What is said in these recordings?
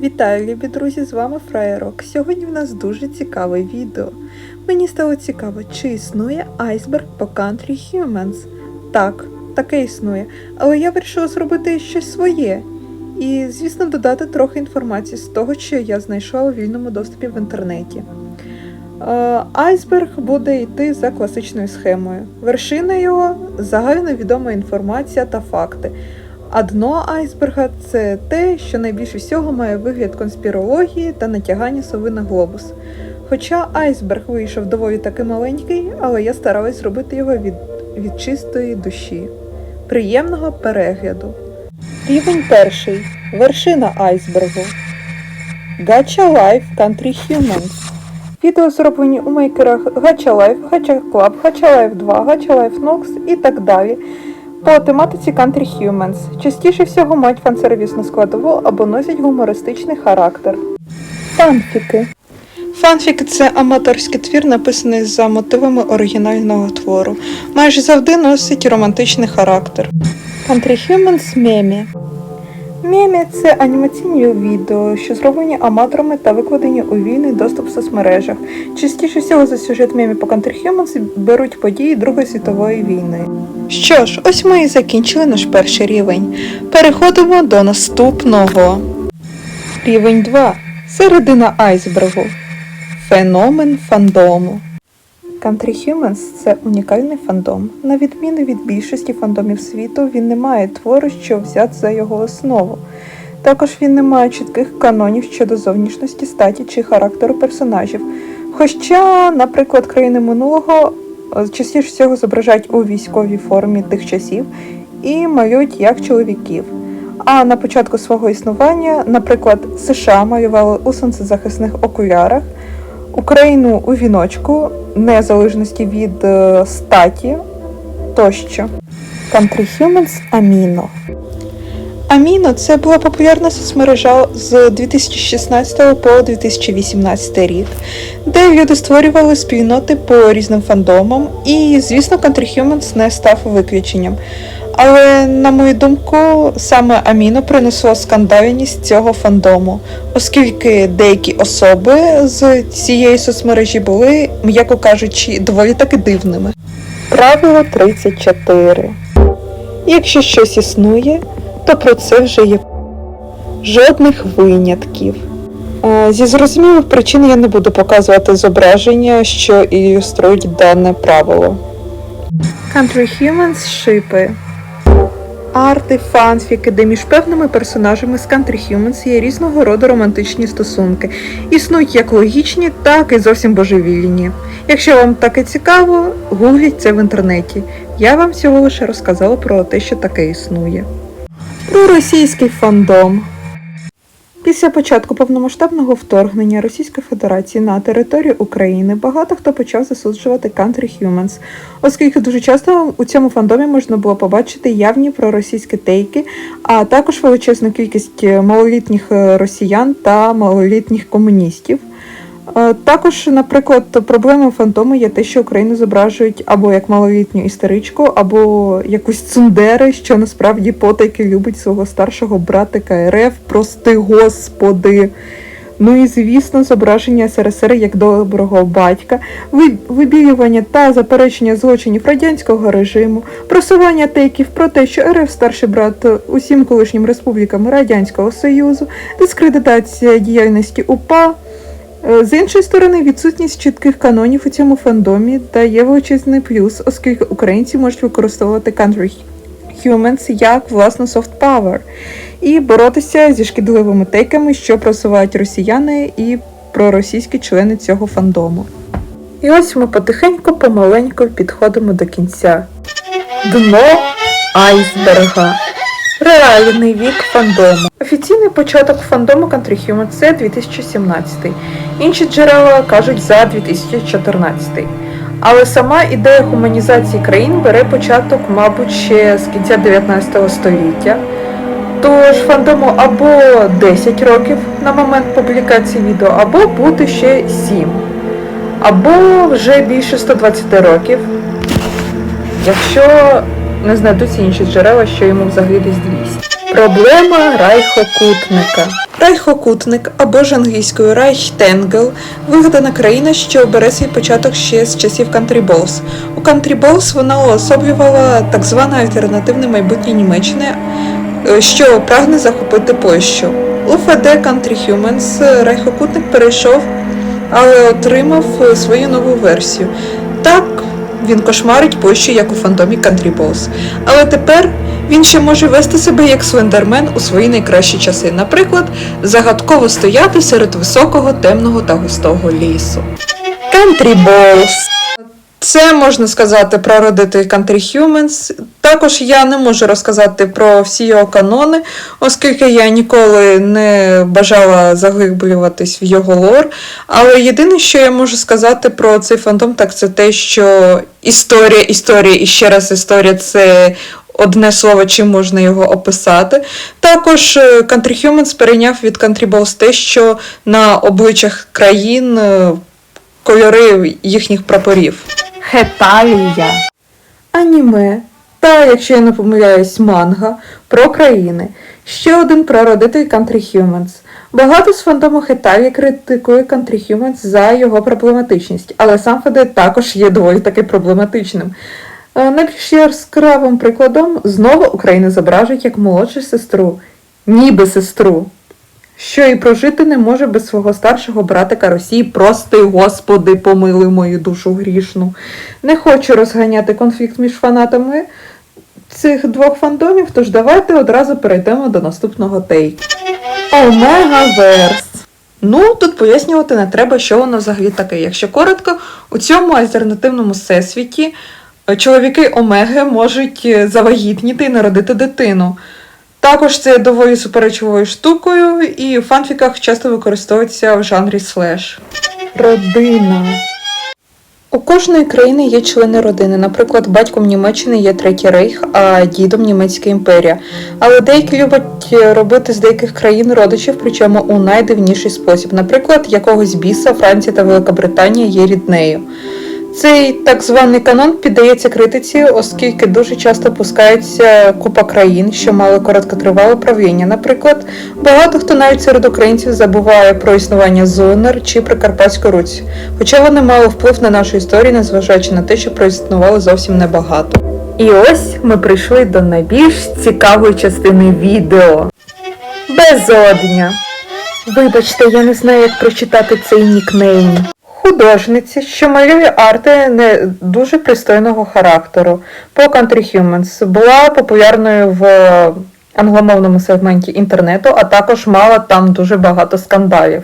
Вітаю, любі друзі! З вами Фраєрок. Сьогодні в нас дуже цікаве відео. Мені стало цікаво, чи існує айсберг по Country Humans. Так, таке існує, але я вирішила зробити щось своє. І, звісно, додати трохи інформації з того, що я знайшла у вільному доступі в інтернеті. Е, Айсберг буде йти за класичною схемою. Вершина його загальновідома інформація та факти. А дно айсберга це те, що найбільше всього має вигляд конспірології та натягання сови на глобус. Хоча айсберг вийшов доволі таки маленький, але я старалась зробити його від, від чистої душі. Приємного перегляду. Рівень перший. Вершина айсбергу. Gacha Life Country Humans. Відео зроблені у мейкерах Gacha Life, Gacha Club, Gacha Life 2, Gacha Life Nox і так далі. По тематиці Country Humans. Частіше всього мають фансервісну складову або носять гумористичний характер. Фанфіки. Фанфік це аматорський твір, написаний за мотивами оригінального твору. Майже завжди носить романтичний характер. Country Humans Мемі. Мемі це анімаційні відео, що зроблені аматорами та викладені у вільний доступ в соцмережах. Частіше всього за сюжет мемі по Country Humans беруть події Другої світової війни. Що ж, ось ми і закінчили наш перший рівень. Переходимо до наступного. Рівень 2. Середина айсбергу. Феномен фандому. Country Humans – це унікальний фандом. На відміну від більшості фандомів світу, він не має твору, що взят за його основу. Також він не має чітких канонів щодо зовнішності, статі чи характеру персонажів. Хоча, наприклад, країни минулого е, частіше всього зображають у військовій формі тих часів і малюють як чоловіків. А на початку свого існування, наприклад, США малювали у сонцезахисних окулярах, Україну у віночку, незалежності від е, статі тощо. Country Humans Аміно. Аміно це була популярна соцмережа з 2016 по 2018 рік, де люди створювали спільноти по різним фандомам, і, звісно, Country Humans не став виключенням. Але, на мою думку, саме Аміно принесло скандальність цього фандому, оскільки деякі особи з цієї соцмережі були, м'яко кажучи, доволі таки дивними. Правило 34. Якщо щось існує, то про це вже є жодних винятків. Е, Зі зрозумілих причин я не буду показувати зображення, що ілюструють дане правило. Country Humans шипи. Арти, фанфіки, де між певними персонажами з Country Humans є різного роду романтичні стосунки. Існують як логічні, так і зовсім божевільні. Якщо вам таке цікаво, гугліть це в інтернеті. Я вам всього лише розказала про те, що таке існує. Про російський фандом. Після початку повномасштабного вторгнення Російської Федерації на територію України багато хто почав засуджувати Country Humans, оскільки дуже часто у цьому фандомі можна було побачити явні проросійські тейки, а також величезну кількість малолітніх е, росіян та малолітніх комуністів. Е, Також, наприклад, проблемою фантому є те, що Україну зображують або як малолітню істеричку, або якусь цундери, що насправді потайки любить свого старшого братика РФ, прости господи. Ну і звісно, зображення СРСР як доброго батька, ви- вибілювання та заперечення злочинів радянського режиму, просування тейків про те, що РФ старший брат усім колишнім республікам Радянського Союзу, дискредитація діяльності УПА. Е, З іншої сторони, відсутність чітких канонів у цьому фандомі дає величезний плюс, оскільки українці можуть використовувати country humans як власну soft power і боротися зі шкідливими тейками, що просувають росіяни і проросійські члени цього фандому. І ось ми потихеньку помаленьку підходимо до кінця. Дно айсберга. Реальний вік фандому. Офіційний початок фандому Country Humans – це 2017. Інші джерела кажуть за 2014. Але сама ідея гуманізації країн бере початок, мабуть, ще з кінця 19 століття. Тож фандому або 10 років на момент публікації відео, або бути ще 7. Або вже більше 120 років. Якщо не знайдуться інші джерела, що йому взагалі десь 200. Проблема райхокутника. Райхокутник або ж англійською Райхтенгел вигадана країна, що бере свій початок ще з часів Balls. У Country Balls вона уособлювала так зване альтернативне майбутнє Німеччини, е, що прагне захопити Польщу. У ФД Country Humans Райхокутник перейшов, але отримав е, свою нову версію. Так, він кошмарить Польщу, як у фантомі Balls. Але тепер він ще може вести себе як Слендермен у свої найкращі часи. Наприклад, загадково стояти серед високого, темного та густого лісу. Balls. Це можна сказати про родити Country Humans. Також я не можу розказати про всі його канони, оскільки я ніколи не бажала заглиблюватись в його лор. Але єдине, що я можу сказати про цей фантом, так це те, що історія, історія і ще раз історія це одне слово, чим можна його описати. Також е, Country Humans перейняв від Country Balls те, що на обличчях країн е, кольори їхніх прапорів. Хеталія. Аніме. Та, якщо я не помиляюсь, манга про країни. Ще один прародитель Country Humans. Багато з фандому Хеталії критикує Country Humans за його проблематичність, але сам Феде також є доволі таки проблематичним. Е, Найбільш яскравим прикладом знову Україну зображують як молодшу сестру, ніби сестру, що і прожити не може без свого старшого братика Росії. Прости, Господи, помилуй мою душу грішну. Не хочу розганяти конфлікт між фанатами цих двох фандомів, тож давайте одразу перейдемо до наступного тейку. Омегаверс. Ну, тут пояснювати не треба, що воно взагалі таке. Якщо коротко, у цьому альтернативному всесвіті е, чоловіки Омеги можуть е, завагітніти і народити дитину. Також це є доволі суперечливою штукою, і в фанфіках часто використовується в жанрі слеш. Родина. У кожної країни є члени родини. Наприклад, батьком Німеччини є Третій Рейх, а дідом Німецька імперія. Але деякі люблять робити з деяких країн родичів, причому у найдивніший спосіб. Наприклад, якогось біса Франція та Велика Британія є ріднею. Цей так званий канон піддається критиці, оскільки дуже часто пускається купа країн, що мали короткотривале правління. Наприклад, багато хто навіть серед українців забуває про існування ЗУНР чи Прикарпатську Русь, хоча вони мали вплив на нашу історію, незважаючи на те, що проіснували зовсім небагато. І ось ми прийшли до найбільш цікавої частини відео. Безодня. Вибачте, я не знаю, як прочитати цей нікнейм. Художниці, що малює арти не дуже пристойного характеру по Country Humans, була популярною в англомовному сегменті інтернету, а також мала там дуже багато скандалів.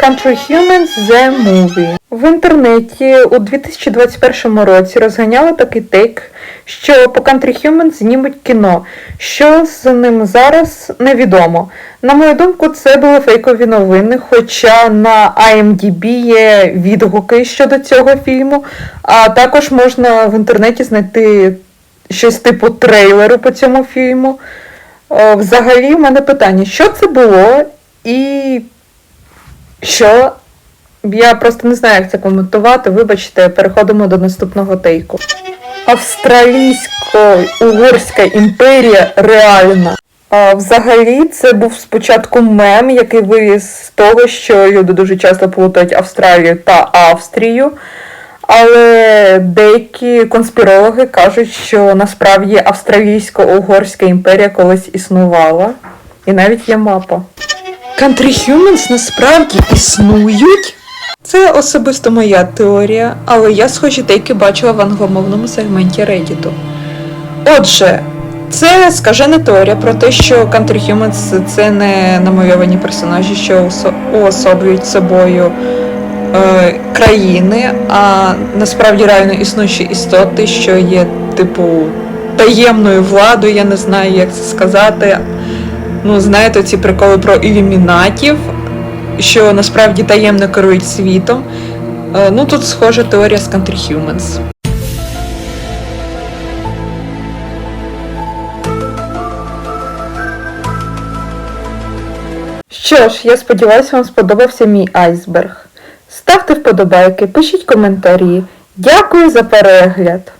Country Humans The Movie. В інтернеті у 2021 році розганяли такий тейк, що по Country Humans знімуть кіно. Що з ним зараз невідомо. На мою думку, це були фейкові новини, хоча на IMDb є відгуки щодо цього фільму, а також можна в інтернеті знайти щось типу трейлеру по цьому фільму. Е, Взагалі, в мене питання, що це було і що? Я просто не знаю, як це коментувати. Вибачте, переходимо до наступного тейку. Австралійсько-угорська імперія реальна. А, взагалі, це був спочатку мем, який виріс з того, що люди дуже часто плутають Австралію та Австрію. Але деякі конспірологи кажуть, що насправді австралійсько-угорська імперія колись існувала. І навіть є мапа. Country Humans насправді існують? Це особисто моя теорія, але я схожі тейки бачила в англомовному сегменті Reddit. Отже, це скажена теорія про те, що Country Humans це не намальовані персонажі, що уособлюють собою е, країни, а насправді реально існуючі істоти, що є, типу, таємною владою, я не знаю, як це сказати. Ну, знаєте, ці приколи про ілюмінатів, що насправді таємно керують світом. Е, ну, тут схожа теорія з Country Humans. Що ж, я сподіваюся, вам сподобався мій айсберг. Ставте вподобайки, пишіть коментарі. Дякую за перегляд!